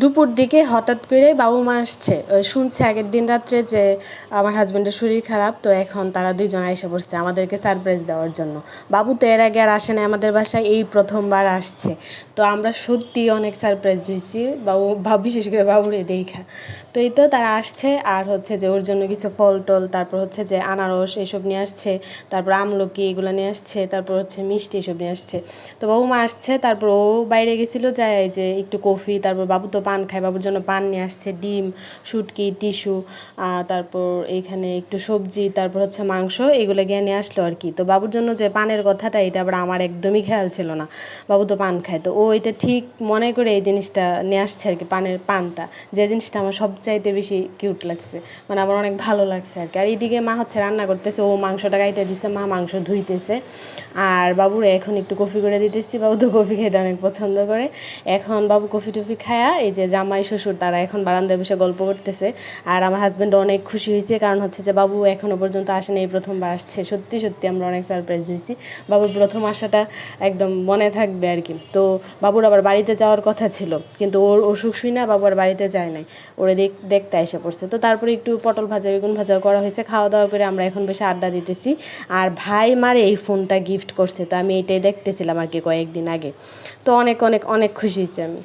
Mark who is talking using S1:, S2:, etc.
S1: দুপুর দিকে হঠাৎ করে বাবু মা আসছে। শুনছে আগের দিন রাত্রে যে আমার হাজব্যান্ডের শরীর খারাপ, তো এখন তারা দুইজন এসে পড়ছে আমাদেরকে সারপ্রাইজ দেওয়ার জন্য। বাবু তো এর আগে আর আসে না আমাদের বাসায়, এই প্রথমবার আসছে। তো আমরা সত্যি অনেক সারপ্রাইজ হয়েছি। বাবু ভাব বিশেষ করে বাবুরে দেখা। তো এই তো তারা আসছে, আর হচ্ছে যে ওর জন্য কিছু ফল টল, তারপর হচ্ছে যে আনারস এসব নিয়ে আসছে, তারপর আমলকি এগুলো নিয়ে আসছে, তারপর হচ্ছে মিষ্টি এসব নিয়ে আসছে। তো বাবু মা আসছে, তারপর ও বাইরে গেছিল, যায় যে একটু কফি তারপর বাবু তো পান খায়, বাবুর জন্য পান নিয়ে আসছে, ডিম, শুটকি, টিস্যু তারপর এইখানে একটু সবজি, তারপর হচ্ছে মাংস, এগুলো গিয়ে নিয়ে আসলো আর কি। তো বাবুর জন্য যে পানের কথাটা, এটা আবার আমার একদমই খেয়াল ছিল না। বাবু তো পান খায়, তো ও এটা ঠিক মনে করে এই জিনিসটা নিয়ে আসছে আর কি, পানের পানটা। যে জিনিসটা আমার সবচাইতে বেশি কিউট লাগছে মানে আমার অনেক ভালো লাগছে আর কি। আর এইদিকে মা হচ্ছে রান্না করতেছে, ও মাংসটা গাইতে দিছে, মা মাংস ধুইতেছে। আর বাবুরে এখন একটু কফি করে দিতেছি, বাবু তো কফি খেতে অনেক পছন্দ করে। এখন বাবু কফি টফি খায়া এই যে জামাই শ্বশুর, তারা এখন বারান্দায় বসে গল্প করতেছে। আর আমার হাজব্যান্ড অনেক খুশি হয়েছে, কারণ হচ্ছে যে বাবু এখনও পর্যন্ত আসেনি, এই প্রথমবার আসছে। সত্যি সত্যি আমরা অনেক সারপ্রাইজ হয়েছি। বাবুর প্রথম আসাটা একদম মনে থাকবে আর কি। তো বাবুর আবার বাড়িতে যাওয়ার কথা ছিল, কিন্তু ওর অসুখ শুই না, বাবু আর বাড়িতে যায় নাই। ওরে দেখ, দেখতে এসে পড়ছে। তো তারপরে একটু পটল ভাজা, বেগুন ভাজা করা হয়েছে খাওয়া দাওয়া করে আমরা এখন বসে আড্ডা দিতেছি। আর ভাই মারে এই ফোনটা গিফট করছে, তো আমি এটাই দেখতেছিলাম আর কি কয়েকদিন আগে। তো অনেক অনেক অনেক খুশি হয়েছি আমি।